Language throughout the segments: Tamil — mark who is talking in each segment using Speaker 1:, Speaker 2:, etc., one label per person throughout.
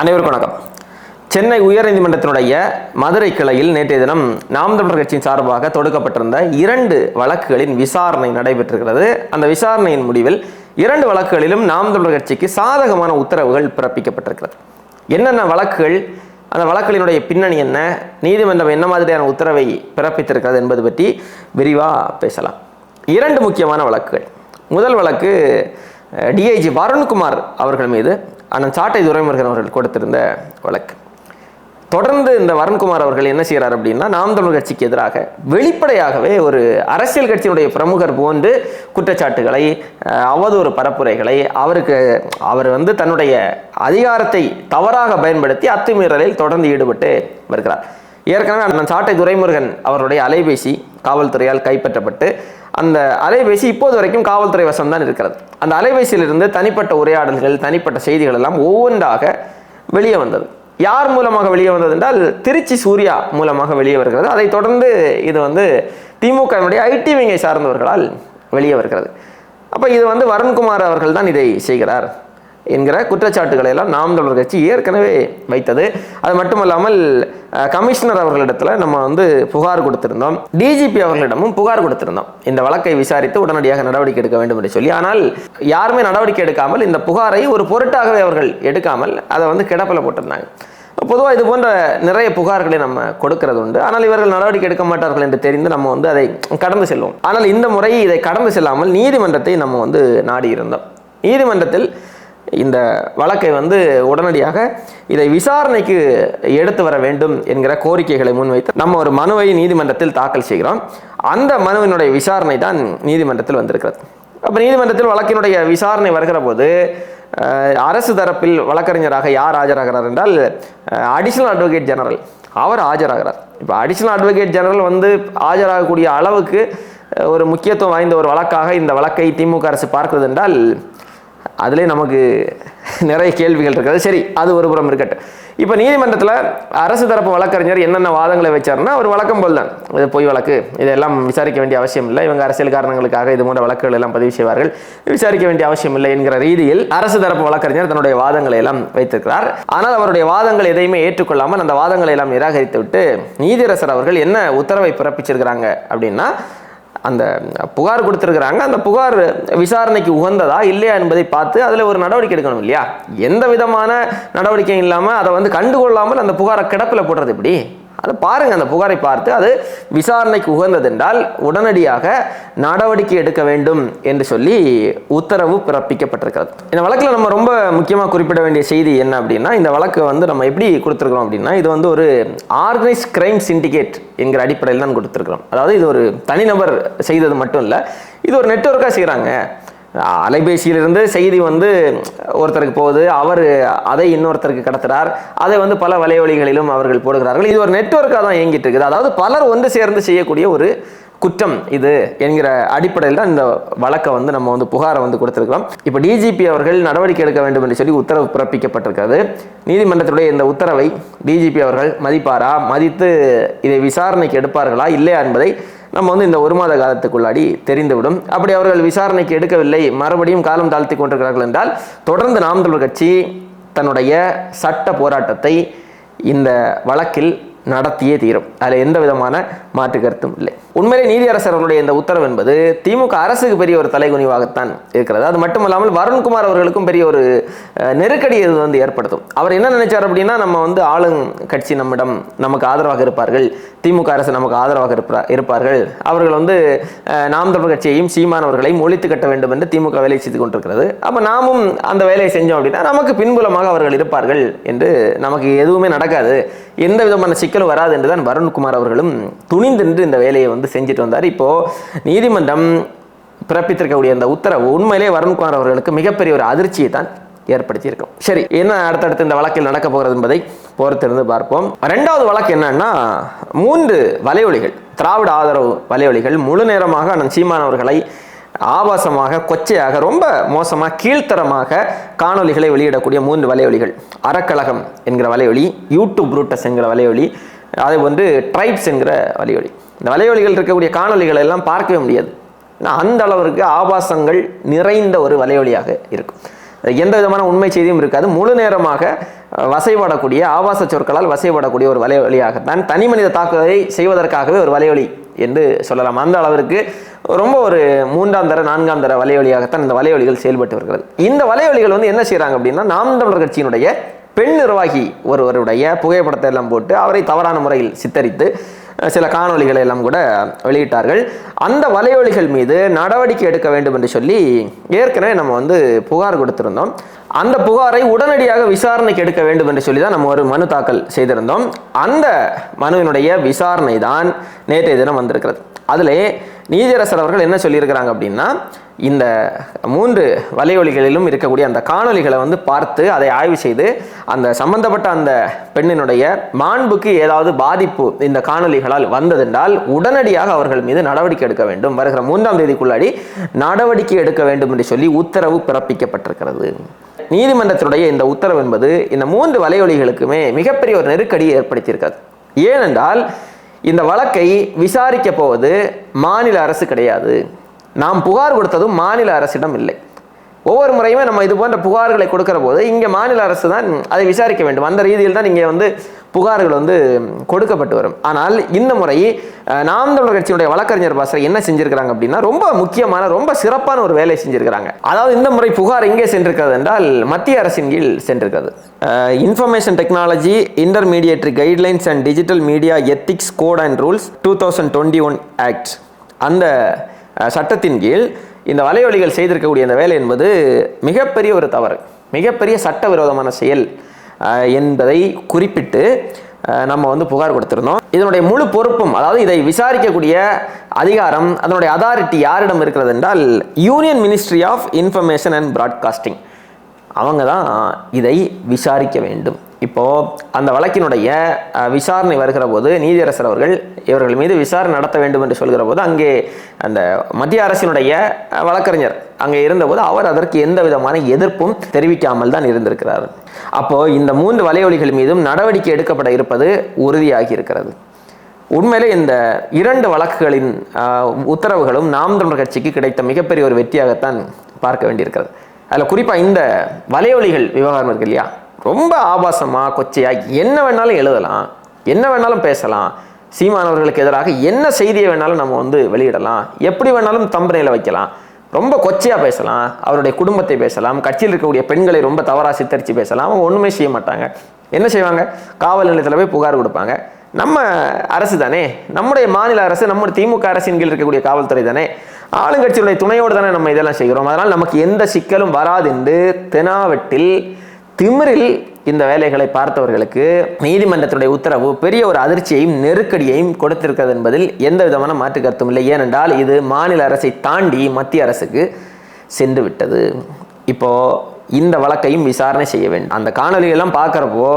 Speaker 1: அனைவருக்கும் வணக்கம். சென்னை உயர்நீதிமன்றத்தினுடைய மதுரை கிளையில் நேற்றைய தினம் நாம் தமிழர் கட்சியின் சார்பாக தொடுக்கப்பட்டிருந்த இரண்டு வழக்குகளின் விசாரணை நடைபெற்றிருக்கிறது. அந்த விசாரணையின் முடிவில் இரண்டு வழக்குகளிலும் நாம் தமிழர் கட்சிக்கு சாதகமான உத்தரவுகள் பிறப்பிக்கப்பட்டிருக்கிறது. என்னென்ன வழக்குகள் அந்த வழக்குகளினுடைய பின்னணி என்ன நீதிமன்றம் என்ன மாதிரியான உத்தரவை பிறப்பித்திருக்கிறது என்பது பற்றி விரிவாக பேசலாம். இரண்டு முக்கியமான வழக்குகள். முதல் வழக்கு டிஐஜி வருண்குமார் அவர்கள் மீது அண்ணன் சாட்டை துரைமுருகன் அவர்கள் கொடுத்திருந்த வழக்கு. தொடர்ந்து இந்த வருண்குமார் அவர்கள் என்ன செய்கிறார் அப்படின்னா நாம் தமிழ் கட்சிக்கு எதிராக வெளிப்படையாகவே ஒரு அரசியல் கட்சியினுடைய பிரமுகர் போன்று குற்றச்சாட்டுகளை அவதூறு பரப்புரைகளை அவருக்கு அவர் வந்து தன்னுடைய அதிகாரத்தை தவறாக பயன்படுத்தி அத்துமீறலில் தொடர்ந்து ஈடுபட்டு வருகிறார். ஏற்கனவே நான் சாட்டை துரைமுருகன் அவருடைய அலைபேசி காவல்துறையால் கைப்பற்றப்பட்டு அந்த அலைபேசி இப்போது வரைக்கும் காவல்துறை வசம் தான் இருக்கிறது. அந்த அலைபேசியிலிருந்து தனிப்பட்ட உரையாடல்கள் தனிப்பட்ட செய்திகள் எல்லாம் ஒவ்வொன்றாக வெளியே வந்தது. யார் மூலமாக வெளியே வந்தது என்றால் திருச்சி சூர்யா மூலமாக வெளியே வருகிறது. அதைத் தொடர்ந்து இது வந்து திமுகவினுடைய ஐடி விங்கை சார்ந்தவர்களால் வெளியே வருகிறது. அப்போ இது வந்து வருண்குமார் அவர்கள் தான் இதை செய்கிறார். என்கிற குற்றச்சாட்டுகளை எல்லாம் நாம் தமிழர் கட்சி ஏற்கனவே வைத்தது. அது மட்டுமல்லாமல் கமிஷனர் அவர்களிடத்துல நம்ம வந்து புகார் கொடுத்திருந்தோம். டிஜிபி அவர்களிடமும் புகார் கொடுத்திருந்தோம். இந்த வழக்கை விசாரித்து உடனடியாக நடவடிக்கை எடுக்க வேண்டும் என்று சொல்லி ஆனால் யாருமே நடவடிக்கை எடுக்காமல் இந்த புகாரை ஒரு பொருட்டாகவே அவர்கள் எடுக்காமல் அதை வந்து கிடப்பில் போட்டிருந்தாங்க. பொதுவாக இது போன்ற நிறைய புகார்களை நம்ம கொடுக்கிறது உண்டு. ஆனால் இவர்கள் நடவடிக்கை எடுக்க மாட்டார்கள் என்று தெரிந்து நம்ம வந்து அதை கடந்து செல்வோம். ஆனால் இந்த முறை இதை கடந்து செல்லாமல் நீதிமன்றத்தை நம்ம வந்து நாடி இருந்தோம் நீதிமன்றத்தில் இந்த வழக்கை வந்து உடனடியாக இதை விசாரணைக்கு எடுத்து வர வேண்டும் என்கிற கோரிக்கைகளை முன்வைத்து நம்ம ஒரு மனுவை நீதிமன்றத்தில் தாக்கல் செய்கிறோம். அந்த மனுவினுடைய விசாரணை தான் நீதிமன்றத்தில் வந்திருக்கிறது. அப்போ நீதிமன்றத்தில் வழக்கினுடைய விசாரணை வருகிற போது அரசு தரப்பில் வழக்கறிஞராக யார் ஆஜராகிறார் என்றால் அடிஷனல் அட்வொகேட் ஜெனரல் அவர் ஆஜராகிறார். இப்போ அடிஷனல் அட்வொகேட் ஜெனரல் வந்து ஆஜராகக்கூடிய அளவுக்கு ஒரு முக்கியத்துவம் வாய்ந்த ஒரு வழக்காக இந்த வழக்கை திமுக அரசு பார்க்கிறது என்றால் அதிலே நமக்கு நிறைய கேள்விகள் இருக்கிறது சரி அது ஒரு புறம் இருக்கட்டும். இப்போ நீதிமன்றத்தில் அரசு தரப்பு வழக்கறிஞர் என்னென்ன வாதங்களை வச்சாருன்னா ஒரு வழக்கம் போல் தான் இது பொய் வழக்கு இதெல்லாம் விசாரிக்க வேண்டிய அவசியம் இல்லை. இவங்க அரசியல் காரணங்களுக்காக இது போன்ற வழக்குகள் எல்லாம் பதிவு செய்வார்கள். விசாரிக்க வேண்டிய அவசியம் இல்லை என்கிற ரீதியில் அரசு தரப்பு வழக்கறிஞர் தன்னுடைய வாதங்களை எல்லாம் வைத்திருக்கிறார். ஆனால் அவருடைய வாதங்கள் எதையுமே ஏற்றுக்கொள்ளாமல் அந்த வாதங்களை எல்லாம் நிராகரித்து விட்டு நீதிரசர் அவர்கள் என்ன உத்தரவை பிறப்பிச்சிருக்கிறாங்க அப்படின்னா அந்த புகார் கொடுத்துருக்குறாங்க. அந்த புகார் விசாரணைக்கு உகந்ததா இல்லையா என்பதை பார்த்து அதில் ஒரு நடவடிக்கை எடுக்கணும் இல்லையா? எந்த விதமான நடவடிக்கையும் இல்லாமல் அதை வந்து கண்டுகொள்ளாமல் அந்த புகாரை கிடப்பில் போடுறது எப்படி? அதை பாருங்கள் அந்த புகாரை பார்த்து அது விசாரணைக்கு உகந்ததென்றால் உடனடியாக நடவடிக்கை எடுக்க வேண்டும் என்று சொல்லி உத்தரவு பிறப்பிக்கப்பட்டிருக்கிறது. இந்த வழக்கில் நம்ம ரொம்ப முக்கியமாக குறிப்பிட வேண்டிய செய்தி என்ன அப்படின்னா இந்த வழக்கு வந்து நம்ம எப்படி கொடுத்துருக்குறோம் அப்படின்னா இது வந்து ஒரு ஆர்கனைஸ் கிரைம் சிண்டிகேட் என்கிற அடிப்படையில் தான் கொடுத்துருக்குறோம். அதாவது இது ஒரு தனிநபர் செய்தது மட்டும் இல்லை இது ஒரு நெட்வொர்க்காக செய்கிறாங்க அலைபேசியிலிருந்து செய்தி வந்து ஒருத்தருக்கு போகுது அவர் அதை இன்னொருத்தருக்கு கடத்துறார். அதை வந்து பல வலைவழிகளிலும் அவர்கள் போடுகிறார்கள். இது ஒரு நெட்வொர்க்காக தான் இயங்கிட்டு இருக்குது. அதாவது பலர் ஒன்று சேர்ந்து செய்யக்கூடிய ஒரு குற்றம் இது என்கிற அடிப்படையில் தான் இந்த வழக்கை வந்து நம்ம வந்து புகாரை வந்து கொடுத்துருக்கிறோம். இப்போ டிஜிபி அவர்கள் நடவடிக்கை எடுக்க வேண்டும் என்று சொல்லி உத்தரவு பிறப்பிக்கப்பட்டிருக்கிறது. நீதிமன்றத்துடைய இந்த உத்தரவை டிஜிபி அவர்கள் மதிப்பாரா? மதித்து இதை விசாரணைக்கு எடுப்பார்களா? இல்லையா என்பதை நம்ம வந்து இந்த ஒரு மாத காலத்துக்குள்ளாடி தெரிந்துவிடும். அப்படி அவர்கள் விசாரணைக்கு எடுக்கவில்லை. மறுபடியும் காலம் தாழ்த்தி கொண்டிருக்கிறார்கள் என்றால் தொடர்ந்து நாம் தமிழர் கட்சி தன்னுடைய சட்ட போராட்டத்தை இந்த வழக்கில் நடத்தியே தீரும். அதில் எந்த விதமான மாற்று கருத்தும் இல்லை. உண்மையிலே நீதியரசர் அவருடைய இந்த உத்தரவு என்பது திமுக அரசுக்கு பெரிய ஒரு தலைகுனிவாகத்தான் இருக்கிறது. அது மட்டுமல்லாமல் வருண்குமார் அவர்களுக்கும் பெரிய ஒரு நெருக்கடி இது வந்து ஏற்படுத்தும். அவர் என்ன நினைச்சார் அப்படின்னா நம்ம வந்து ஆளுங் கட்சி நம்மிடம் நமக்கு ஆதரவாக இருப்பார்கள். திமுக அரசு நமக்கு ஆதரவாக இருப்பா- இருப்பார்கள். அவர்கள் வந்து நாம் தமிழ் கட்சியையும் சீமானவர்களையும் ஒழித்து கட்ட வேண்டும் என்று திமுக வேலை செய்து கொண்டிருக்கிறது. அப்போ நாமும் அந்த வேலையை செஞ்சோம் அப்படின்னா நமக்கு பின்புலமாக அவர்கள் இருப்பார்கள் என்று நமக்கு எதுவுமே நடக்காது. எந்த விதமான சிக்கலும் வராது என்று தான் வருண்குமார் அவர்களும் துணிந்து நின்று இந்த வேலையை வந்து செஞ்சுட்டு வந்தார். இப்போது நீதிமன்றம் பிறப்பித்திருக்கக்கூடிய அந்த உத்தரவு உண்மையிலே வருண்குமார் அவர்களுக்கு மிகப்பெரிய ஒரு அதிர்ச்சியை தான் ஏற்படுத்தியிருக்கும் சரி என்ன அடுத்தடுத்து இந்த வழக்கில் நடக்க போகிறது என்பதை பொறுத்திருந்து பார்ப்போம். ரெண்டாவது வழக்கு என்னன்னா மூன்று வலையொலிகள் திராவிட ஆதரவு வலையொலிகள் முழு நேரமாக அண்ணன் சீமான் அவர்களை ஆபாசமாக கொச்சையாக ரொம்ப மோசமாக கீழ்த்தரமாக காணொளிகளை வெளியிடக்கூடிய மூன்று வலையொலிகள். அறக்கழகம் என்கிற வலையொலி யூடியூப் ரூட்டஸ் என்கிற வலையொலி அதே வந்து ட்ரைப்ஸ் என்கிற வலையொலி. இந்த வலையொலிகள் இருக்கக்கூடிய காணொலிகளை எல்லாம் பார்க்கவே முடியாது. ஏன்னா அந்த அளவிற்கு ஆபாசங்கள் நிறைந்த ஒரு வலையொலியாக இருக்கும். எந்த விதமான உண்மை செய்தியும் இருக்காது. முழு நேரமாக வசைபடக்கூடிய ஆபாச சொற்களால் வசைபடக்கூடிய ஒரு வலைவலியாகத்தான் தனி மனித தாக்குதலை செய்வதற்காகவே ஒரு வலைவலி என்று சொல்லலாம். அந்த அளவிற்கு ரொம்ப ஒரு மூன்றாம் தர நான்காம் தர வலைவலியாகத்தான் இந்த வலைவலிகள் செயல்பட்டு வருகிறது. இந்த வலைவலிகள் வந்து என்ன செய்கிறாங்க அப்படின்னா நாம் தமிழர் கட்சியினுடைய பெண் நிர்வாகி ஒருவருடைய புகைப்படத்தை எல்லாம் போட்டு அவரை தவறான முறையில் சித்தரித்து சில காணொலிகளை எல்லாம் கூட வெளியிட்டார்கள். அந்த வலையொலிகள் மீது நடவடிக்கை எடுக்க வேண்டும் என்று சொல்லி ஏற்கனவே நம்ம வந்து புகார் கொடுத்திருந்தோம். அந்த புகாரை உடனடியாக விசாரணைக்கு எடுக்க வேண்டும் என்று சொல்லி தான் நம்ம ஒரு மனு தாக்கல் செய்திருந்தோம். அந்த மனுவினுடைய விசாரணை தான் நேற்றைய தினம் வந்திருக்கிறது. அதிலே நீதியரசர் அவர்கள் என்ன சொல்லியிருக்கிறாங்க அப்படின்னா இந்த மூன்று வலையொலிகளிலும் இருக்கக்கூடிய அந்த காணொளிகளை வந்து பார்த்து அதை ஆய்வு செய்து அந்த சம்பந்தப்பட்ட அந்த பெண்ணினுடைய மாண்புக்கு ஏதாவது பாதிப்பு இந்த காணொளிகளால் வந்ததென்றால் உடனடியாக அவர்கள் மீது நடவடிக்கை எடுக்க வேண்டும். வருகிற மூன்றாம் தேதிக்குள்ளாடி நடவடிக்கை எடுக்க வேண்டும் என்று சொல்லி உத்தரவு பிறப்பிக்கப்பட்டிருக்கிறது. நீதிமன்றத்தினுடைய இந்த உத்தரவு என்பது இந்த மூன்று வலையொலிகளுக்குமே மிகப்பெரிய ஒரு நெருக்கடியை ஏற்படுத்தியிருக்கிறது ஏனென்றால் இந்த வழக்கை விசாரிக்க போவது மாநில அரசு கிடையாது. நாம் புகார் கொடுத்ததும் மாநில அரசிடம் இல்லை. ஒவ்வொரு முறையுமே நம்ம இது போன்ற புகார்களை கொடுக்கிற போது இங்கே மாநில அரசு தான் அதை விசாரிக்க வேண்டும். அந்த ரீதியில் தான் இங்கே வந்து புகார்கள் வந்து கொடுக்கப்பட்டு வரும். ஆனால் இந்த முறை நாம் தமிழர் கட்சியினுடைய வழக்கறிஞர் பாசறை என்ன செஞ்சிருக்கிறாங்க அப்படின்னா ரொம்ப முக்கியமான ரொம்ப சிறப்பான ஒரு வேலையை செஞ்சிருக்கிறாங்க. அதாவது இந்த முறை புகார் எங்கே சென்றிருக்கிறது என்றால் மத்திய அரசின் கீழ் சென்றிருக்கிறது. Information technology intermediary guidelines and digital media ethics code and rules two thousand twenty one act அந்த சட்டத்தின் கீழ் இந்த வலைவழிகள் செய்திருக்கக்கூடிய இந்த வேலை என்பது மிகப்பெரிய ஒரு தவறு மிகப்பெரிய சட்டவிரோதமான செயல் என்பதை குறிப்பிட்டு நம்ம வந்து புகார் கொடுத்திருந்தோம். இதனுடைய முழு பொறுப்பும் அதாவது இதை விசாரிக்கக்கூடிய அதிகாரம் அதனுடைய அதாரிட்டி யாரிடம் இருக்கிறது என்றால் union ministry of information and broadcasting அவங்க தான் இதை விசாரிக்க வேண்டும். இப்போ அந்த வழக்கினுடைய விசாரணை வருகிற போது நீதியரசர் அவர்கள் இவர்கள் மீது விசாரணை நடத்த வேண்டும் என்று சொல்கிற போது அங்கே அந்த மத்திய அரசினுடைய வழக்கறிஞர் அங்கே இருந்தபோது அவர் அதற்கு எந்த விதமான எதிர்ப்பும் தெரிவிக்காமல் தான் இருந்திருக்கிறார். அப்போது இந்த மூன்று வலையொலிகள் மீதும் நடவடிக்கை எடுக்கப்பட இருப்பது உறுதியாகி இருக்கிறது. உண்மையிலே இந்த இரண்டு வழக்குகளின் உத்தரவுகளும் நாம் தமிழர் கட்சிக்கு கிடைத்த மிகப்பெரிய ஒரு வெற்றியாகத்தான் பார்க்க வேண்டியிருக்கிறது. அதில் குறிப்பாக இந்த வலையொலிகள் விவகாரம் இருக்கு இல்லையா? ரொம்ப ஆபாசமாக கொச்சையாக என்ன வேணாலும் எழுதலாம் என்ன வேணாலும் பேசலாம். சீமானவர்களுக்கு எதிராக என்ன செய்தியை வேணாலும் நம்ம வந்து வெளியிடலாம். எப்படி வேணாலும் தம்பனையில் வைக்கலாம். ரொம்ப கொச்சையாக பேசலாம். அவருடைய குடும்பத்தை பேசலாம். கட்சியில் இருக்கக்கூடிய பெண்களை ரொம்ப தவறாக சித்தரித்து பேசலாம். அவங்க ஒன்றுமே செய்ய மாட்டாங்க. என்ன செய்வாங்க? காவல் நிலையத்தில் போய் புகார் கொடுப்பாங்க. நம்ம அரசு தானே? நம்முடைய மாநில அரசு நம்முடைய திமுக அரசின் கீழ் இருக்கக்கூடிய காவல்துறை தானே? ஆளுங்கட்சியுடைய துணையோடு தானே நம்ம இதெல்லாம் செய்கிறோம். அதனால் நமக்கு எந்த சிக்கலும் வராது என்று தெனாவெட்டில் திமிரில் இந்த வேலைகளை பார்த்தவர்களுக்கு நீதிமன்றத்துடைய உத்தரவு பெரிய ஒரு அதிர்ச்சியையும் நெருக்கடியையும் கொடுத்திருக்கிறது என்பதில் எந்த விதமான மாற்று கருத்தும் இல்லை. ஏனென்றால் இது மாநில அரசை தாண்டி மத்திய அரசுக்கு சென்று விட்டது இப்போ இந்த வழக்கையும் விசாரணை செய்ய வேண்டும். அந்த காணொலிகள்லாம் பார்க்குறப்போ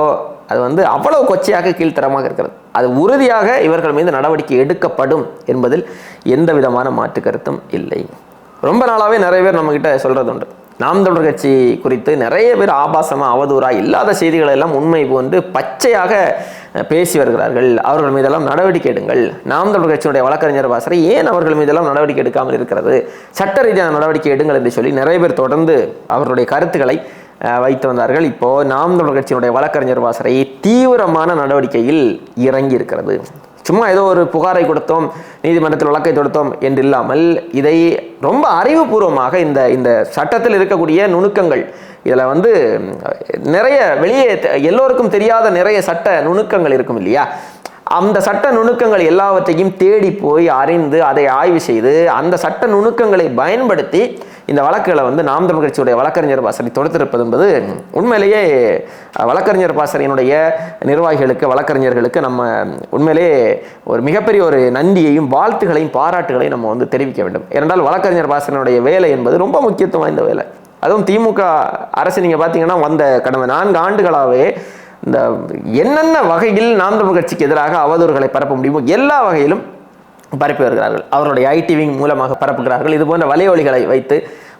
Speaker 1: அது வந்து அவ்வளவு கொச்சையாக கீழ்த்தரமாக இருக்கிறது. அது உறுதியாக இவர்கள் மீது நடவடிக்கை எடுக்கப்படும் என்பதில் எந்த விதமான மாற்று கருத்தும் இல்லை. ரொம்ப நாளாகவே நிறைய பேர் நம்மக்கிட்ட சொல்கிறது உண்டு நாம் தமிழர் கட்சி குறித்து நிறைய பேர் ஆபாசமாக அவதூறாக இல்லாத செய்திகளை எல்லாம் உண்மை போன்று பச்சையாக பேசி வருகிறார்கள். அவர்கள் மீதெல்லாம் நடவடிக்கை எடுங்கள். நாம் தமிழர் கட்சியினுடைய வழக்கறிஞர் வாசரை ஏன் அவர்கள் மீதெல்லாம் நடவடிக்கை எடுக்காமல் இருக்கிறது? சட்ட ரீதியான நடவடிக்கை எடுங்கள் என்று சொல்லி நிறைய பேர் தொடர்ந்து அவர்களுடைய கருத்துக்களை வைத்து வந்தார்கள். இப்போது நாம் தமிழர் கட்சியினுடைய வழக்கறிஞர் வாசரை தீவிரமான நடவடிக்கையில் இறங்கி இருக்கிறது சும்மா ஏதோ ஒரு புகாரை கொடுத்தோம் நீதிமன்றத்தில் வழக்கை தொடுத்தோம் என்று இல்லாமல் இதை ரொம்ப அறிவுபூர்வமாக இந்த இந்த சட்டத்தில் இருக்கக்கூடிய நுணுக்கங்கள் இதில் வந்து நிறைய வெளியே எல்லோருக்கும் தெரியாத நிறைய சட்ட நுணுக்கங்கள் இருக்கும் இல்லையா? அந்த சட்ட நுணுக்கங்கள் எல்லாவற்றையும் தேடி போய் அறிந்து அதை ஆய்வு செய்து அந்த சட்ட நுணுக்கங்களை பயன்படுத்தி இந்த வழக்குகளை வந்து நாம் தமிழ் கட்சியுடைய வழக்கறிஞர் பாசறை தொடுத்திருப்பது என்பது உண்மையிலேயே வழக்கறிஞர் பாசறையினுடைய நிர்வாகிகளுக்கு வழக்கறிஞர்களுக்கு நம்ம உண்மையிலேயே ஒரு மிகப்பெரிய ஒரு நன்றியையும் வாழ்த்துகளையும் பாராட்டுகளையும் நம்ம வந்து தெரிவிக்க வேண்டும். ஏனென்றால் வழக்கறிஞர் பாசறையினுடைய வேலை என்பது ரொம்ப முக்கியத்துவம் வாய்ந்த வேலை. அதுவும் திமுக அரசு நீங்கள் பார்த்தீங்கன்னா வந்த கடந்த நான்கு ஆண்டுகளாகவே இந்த என்னென்ன வகையில் நாம் தமிழ் கட்சிக்கு எதிராக அவதூறுகளை பரப்ப முடியுமோ எல்லா வகையிலும் பரப்பி வருகிறார்கள். அவர்களுடைய ஐடி விங் மூலமாக பரப்புகிறார்கள். இது போன்ற வலையொலிகளை வைத்து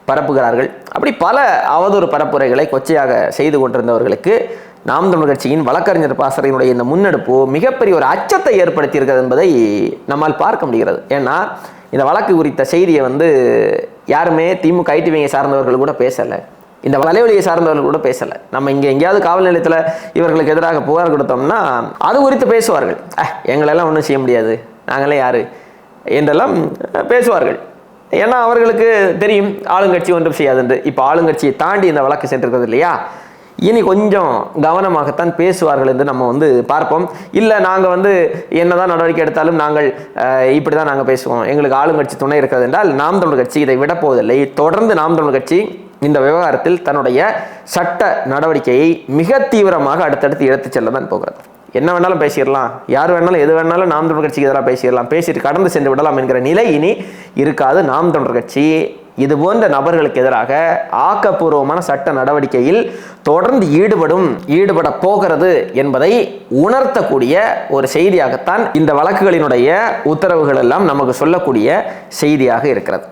Speaker 1: பரப்புகிறார்கள். அப்படி பல அவதூறு பரப்புரைகளை கொச்சையாக செய்து கொண்டிருந்தவர்களுக்கு நாம் தமிழ் கட்சியின் வழக்கறிஞர் பாசறையினுடைய இந்த முன்னெடுப்பு மிகப்பெரிய ஒரு அச்சத்தை ஏற்படுத்தியிருக்கிறது என்பதை நம்மால் பார்க்க முடிகிறது. ஏன்னா இந்த வழக்கு குறித்த செய்தியை வந்து யாருமே திமுக ஐடி விங்கை சார்ந்தவர்கள் கூட பேசலை. இந்த வலைவலியை சார்ந்தவர்கள் கூட பேசலை. நம்ம இங்கே எங்கேயாவது காவல் நிலையத்தில் இவர்களுக்கு எதிராக புகார் கொடுத்தோம்னா அது குறித்து பேசுவார்கள். எங்களெல்லாம் ஒன்றும் செய்ய முடியாது. நாங்களே யாரு? என்றெல்லாம் பேசுவார்கள். ஏன்னா அவர்களுக்கு தெரியும் ஆளுங்கட்சி ஒன்றும் செய்யாதுன்று. இப்போ ஆளுங்கட்சியை தாண்டி இந்த வழக்கு சென்றிருக்கிறது இல்லையா? இனி கொஞ்சம் கவனமாகத்தான் பேசுவார்கள் என்று நம்ம வந்து பார்ப்போம். இல்லை நாங்கள் வந்து என்னதான் நடவடிக்கை எடுத்தாலும் நாங்கள் இப்படி தான் நாங்கள் பேசுவோம். எங்களுக்கு ஆளுங்கட்சி துணை இருக்கிறது என்றால் நாம் தமிழ் கட்சி இதை விடப்போவதில்லை தொடர்ந்து நாம் தமிழ் கட்சி இந்த விவகாரத்தில் தன்னுடைய சட்ட நடவடிக்கையை மிக தீவிரமாக அடுத்தடுத்து எடுத்துச் செல்ல தான் போகிறது. என்ன வேணாலும் பேசிடலாம். யார் வேணாலும் எது வேணாலும் நாம் தமிழர் கட்சிக்கு எதிராக பேசிடலாம். பேசிட்டு கடந்து சென்று விடலாம் என்கிற நிலை இனி இருக்காது நாம் தமிழர் கட்சி. இது போன்ற நபர்களுக்கு எதிராக ஆக்கப்பூர்வமான சட்ட நடவடிக்கையில் தொடர்ந்து ஈடுபடும் ஈடுபட போகிறது என்பதை உணர்த்தக்கூடிய ஒரு செய்தியாகத்தான் இந்த வழக்குகளினுடைய உத்தரவுகள் எல்லாம் நமக்கு சொல்லக்கூடிய செய்தியாக இருக்கிறது.